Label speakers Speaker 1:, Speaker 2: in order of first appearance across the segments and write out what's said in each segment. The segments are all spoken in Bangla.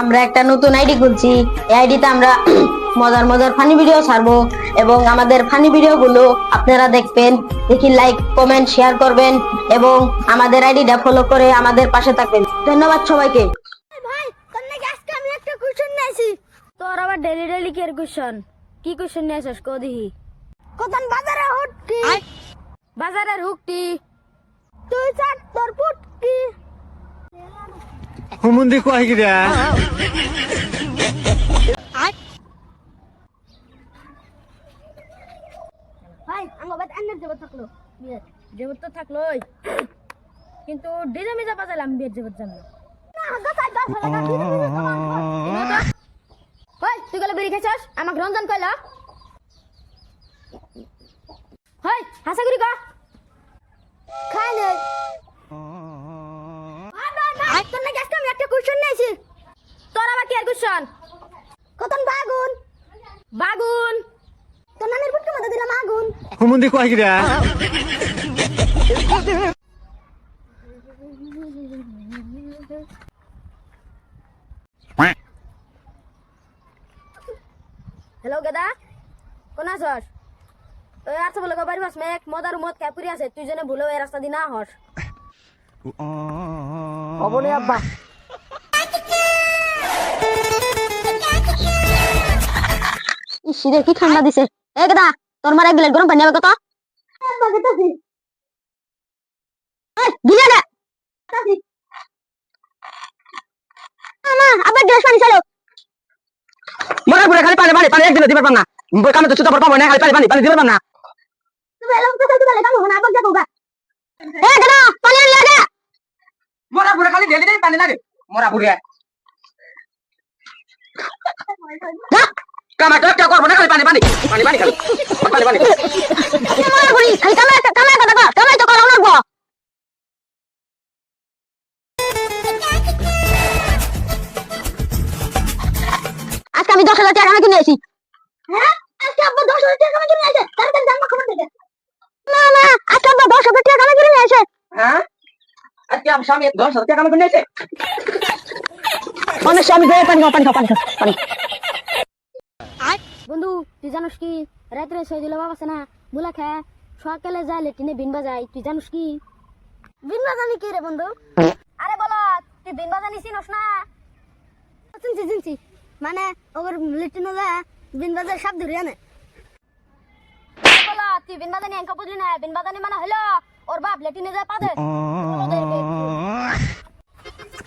Speaker 1: আমরা একটা নতুন আইডি খুলছি। এই আইডিতে আমরা মজার মজার ফানি ভিডিও ছাড়বো এবং আমাদের ফানি ভিডিও গুলো আপনারা দেখবেন। দেখি লাইক কমেন্ট শেয়ার করবেন এবং আমাদের আইডিটা ফলো করে আমাদের পাশে থাকবেন। ধন্যবাদ সবাইকে।
Speaker 2: ভাই তোর আজকে আমি একটা কোশ্চেন নিয়েছি তোর আবার ডেলি ডেলি কি কোশ্চেন কি কোশ্চেন নিয়ে আসিস কো দেখি। কতন বাজারে হুটকি? বাজারের হুকটি তুই চাট তোর পুটকি?
Speaker 3: হুমুন্দি কয় গিরা?
Speaker 2: ভাই, আমার বাদ আন্নার জগৎ থাকল। বিয়ের। জগৎ তো কিন্তু ডিজে মিজা বাজালাম বিয়ের জগৎ জানলো ভাই, তুই গেলে বেরিয়ে খেয়েছস? আমাকে রঞ্জন কইলা? হয় হাসা করি কা? খাই নে তোর নাকি আজকে আমি একটা কোশ্চেন নিয়েছি তোর আবার কি আর কোশ্চেন কতন বাগুন? বাগুন। তোর নামের পুটকে মধ্যে দিলাম আগুন।
Speaker 3: হুমুন্দি কয় গিরা
Speaker 2: হ্যালো গেদা। কোন আছস? ওই আছে বলে বাড়ি বাস মেক মদার মদ খাই পুরি আছে। তুই জনে ভুলে ওই রাস্তা দি না হস।
Speaker 1: অবনে আব্বা। ইসিরে কি ঠান্ডা দিছে? এ গদা তোর মারা গরম পানি হবে কত? গিলে না আবার গ্যাস পানি চালো।
Speaker 3: মরা পুরে খালি পানি পানি পানি একদিন দিবার পান না। বই কামে তো চুতা পড় পাবো না খালি পানি পানি পানি দিবার পান না।
Speaker 1: তুমি এলাম তো কালকে বেলা না আবার যাব গা এ গদা
Speaker 3: মরা পুরে খালি ডেলি ডেলি পানি লাগে। মরা পুরে কামা তো একটা করব না খালি পানি পানি? পানি পানি খালি। পানি পানি
Speaker 1: আমার বলি খালি কামাই কামাই কথা কর কামাই তো করা লাগবো আজকে আমি দশ হাজার টাকা কিনে আসি হ্যাঁ আজকে আব্বা দশ হাজার টাকা কিনে আসে তাড়াতাড়ি জানবা খবর থেকে না না আজকে আব্বা দশ হাজার টাকা কিনে আসে
Speaker 3: হ্যাঁ আজকে আমার স্বামী দশ হাজার টাকা আমাকে নিয়েছে। অনেক স্বামী দেয় পানি খাও পানি খাও পানি খাও, পানি
Speaker 2: বন্ধু, তুই কি? বাবা মুলা সকালে যায় লেটিনে বিন তুই কি? বিন বাজানি কি রে বন্ধু? আরে বলো, তুই বিন বাজানি চিনস না? চিনছি চিনছি। মানে ওর যায় বিন বাজার ধরে আনে। বলো, তুই বিন বাজানি এঙ্কা বুঝলি না? বিন বাজানি মানে হলো ওর বাপ লেটিনে যায় পাদে।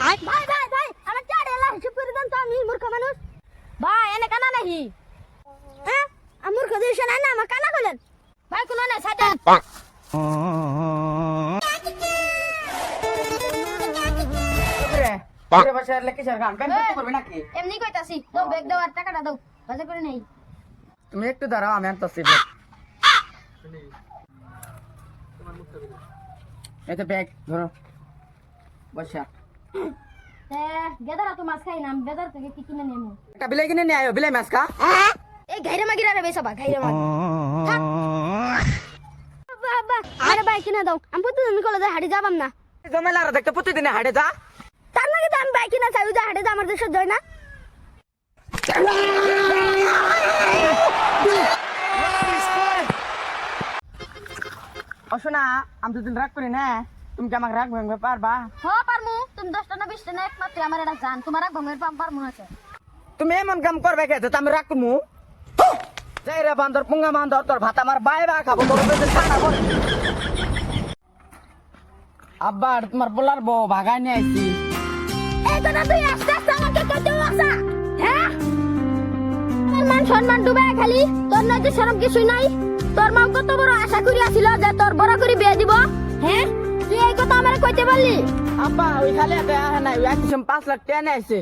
Speaker 2: ভাই ভাই ভাই আমার চাড়ে এলা হিসেব করে দেন তো আমি মূর্খ মানুষ। ভাই এনে কানা নাহি। হ্যাঁ? আমি মূর্খ দিস না না আমার কানা কইলেন। ভাই কোনো না
Speaker 3: নাকি?
Speaker 2: এমনি কইতাছি দাও ব্যাগ দাও আর টাকাটা দাও বাজে করে নেই।
Speaker 3: তুমি একটু দাঁড়াও আমি আনতেছি এই তো ব্যাগ ধরো। বসা।
Speaker 2: গেদারা তো মাছ খাই না বেদার থেকে কি কিনে নেমু
Speaker 3: একটা বিলাই কিনে নিয়ে আয়ো বিলাই মাছ কা
Speaker 2: এই ঘাইরে মাগিরা রে বেসবা ঘাইরে মাগি বাবা আরে ভাই কিনে দাও। আমি প্রতিদিন কলেজে হাড়ি যাবাম না।
Speaker 3: জমেলা আর দেখতে প্রতিদিনে হাটে যা।
Speaker 2: তার লাগে তো আমি বাইক কিনা চাই যে হাটে যা আমার দেশের জয় না।
Speaker 3: অশোনা আমি দুদিন রাগ করি না। তুমি কি আমাকে রাগ ভাঙবে? পারবা?
Speaker 2: হ পারমু। তুমি দশটা না বিশটা না একমাত্র আমার এটা জান। তোমার ভঙ্গের পাম পারমু আছে
Speaker 3: তুমি এমন কাম করবে কে? আমি রাগ করমু? যাই রে বান্দর পুঙ্গা বান্দর তোর ভাত আমার বাই বা খাব তোর ঠান্ডা করে। আব্বা তোমার বলার বউ ভাগাই নিয়ে আইছি।
Speaker 2: এই তো না তুই আস্তে আস্তে আমাকে কত আসা হ্যাঁ? তোর মান সম্মান ডুবে খালি। তোর নয় যে সরম কিছুই নাই। তোর মা কত বড় আশা করি আছিল যে তোর বড় করে বিয়ে দিব? হ্যাঁ তুই এই কথা আমার কইতে পারলি
Speaker 3: আব্বা ওই খালি একটা আহে নাই ওই একশো পাঁচ লাখ টাকা নিয়ে আইছে।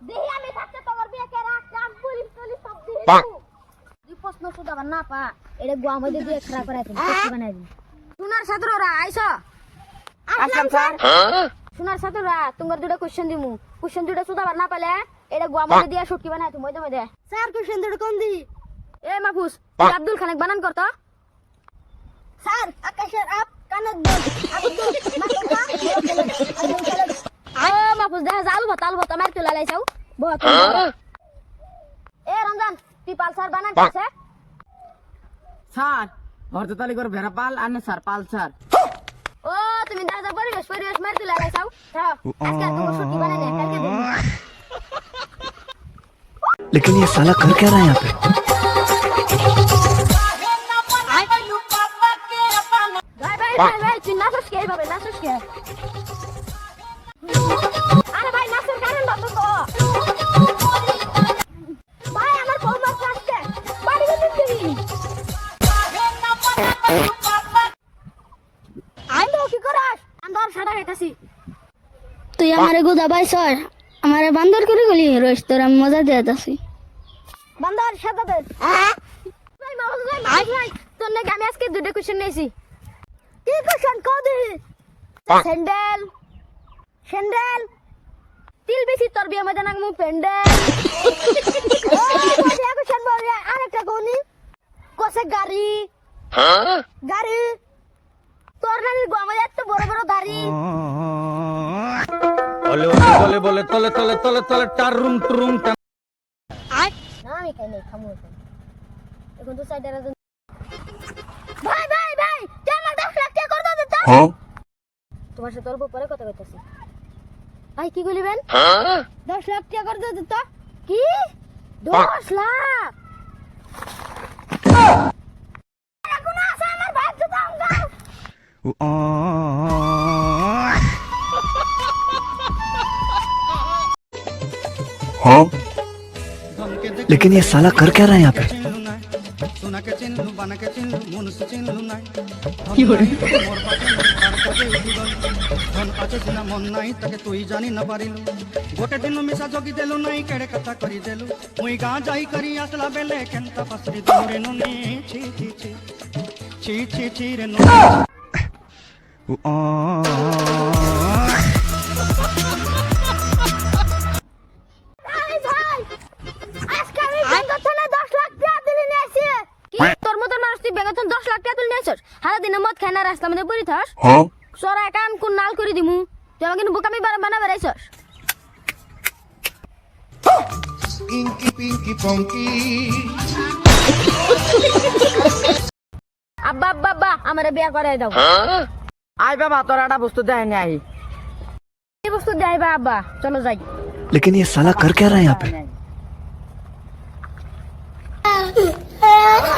Speaker 2: দেখি আমি থাকতে তোমার বিয়ে কে রাখতাম পুলিশ পুলিশ সব দিয়ে তুই প্রশ্ন শুধাবার না পা। এটা গুয়া মধ্যে দিয়ে খারাপ করাই তুমি সত্যি বানাই দিন সোনার ছাত্ররা আইসো?
Speaker 3: আসলাম স্যার।
Speaker 2: সোনার ছাত্ররা তোমার দুটো কোশ্চেন দিমু। কোশ্চেন দুটো শুধাবার না পালে এটা গুয়া মধ্যে দিয়ে শুটকি বানাই তুমি মধ্যে মধ্যে স্যার কোশ্চেন দুটো কোন দি এ মাহফুজ তুই আব্দুল খানেক বানান করতো স্যার আকাশের আপ কানের দুল আব্দুল মাথা আব্দুল খালেক মাপুস দেখা যায় আলু ভাত আলু ভাত আমার তুলা লাইছাও বহুত এ রমজান তুই পালসার বানান আছে
Speaker 3: স্যার হরতে তালি করে ভেড়া পাল আনে স্যার পাল স্যার
Speaker 2: ও তুমি দেখা যায় পরিবেশ পরিবেশ মার তুলা লাইছাও যাও আজকে আর তোমার ছুটি বানাই না কালকে দিন
Speaker 4: लेकिन ये साला कर क्या रहा है यहाँ पे
Speaker 2: ভাই ভাই তুই নাচস কে এইভাবে নাচস কে আরে ভাই নাচের কারণ বাতো তো ভাই আমার বউ মাছ আসছে। বাড়ি গেছে তুমি। আই তো কি করাস? আমি সাদা খাইতাছি।
Speaker 5: তুই আমারে গুদা ভাই স্যার আমারে বান্দর করে গলি রইস তোর আমি মজা দিয়ে যাচ্ছি
Speaker 2: বান্দার সাদা দে। ভাই মাউস ভাই তোর নাকি আমি আজকে দুটো কোশ্চেন নিয়েছি। কি কোশ্চেন কও দি স্যান্ডেল স্যান্ডেল। তিল বেশি তোর বিয়ে মধ্যে নাকি মু প্যান্ডেল কোশ্চেন বল আরেকটা কোনি কোসে গাড়ি। গাড়ি। তোর নাকি গোয়ামে এত বড় বড় গাড়ি
Speaker 3: বলে বলে বলে তলে তলে তলে তলে টারুম টুরুম
Speaker 2: না আমি খাই নাই খামু এখন। তো সাইডে টাকা করে দিতে তোমার সাথে অল্প পরে কথা কইতাছি ভাই কি বলিবেন দশ লাখ টাকা করে দিতে কি দশ লাখ এখন আছে আমার ভাই তো দাম দাম
Speaker 4: लेकिन ये साला कर क्या रहा है यहाँ पे
Speaker 6: সোনাকে চিনলু বানাকে চিনলু মনুষ চিনলু নাই। কি করে? মোর পাকে আর কবে উঠিগল ধন আছে সিনা মন নাই তাকে তুই জানি না পারিলু। গোটে দিন মিশা জগি দেলু নাই কেড়ে কথা করি দেলু। মুই গাঁ যাই করি আসলা বেলে কেনতা পাসরি দৌড়ে নুনি। ছি ছি ছি। ছি ছি ছি রে নুনি।
Speaker 2: এই তুই ব্যাংক থেকে দশ লাখ টাকা তুলে নিয়ে আসছ সারা দিনে মদ খাই না রাস্তা মধ্যে পড়ি থাস সরা কান কোন নাল করে দিমু তুই আমাকে বোকামি বানা বেড়াইছস
Speaker 6: পিঙ্কি পিঙ্কি পঙ্কি
Speaker 2: আব্বা আব্বা আব্বা আমারে বিয়া করাই দাও
Speaker 3: আই বাবা তোর একটা বস্তু দেয় নাই
Speaker 2: এই বস্তু দেয় আব্বা চলো যাই
Speaker 4: लेकिन ये साला कर क्या रहा है यहाँ पे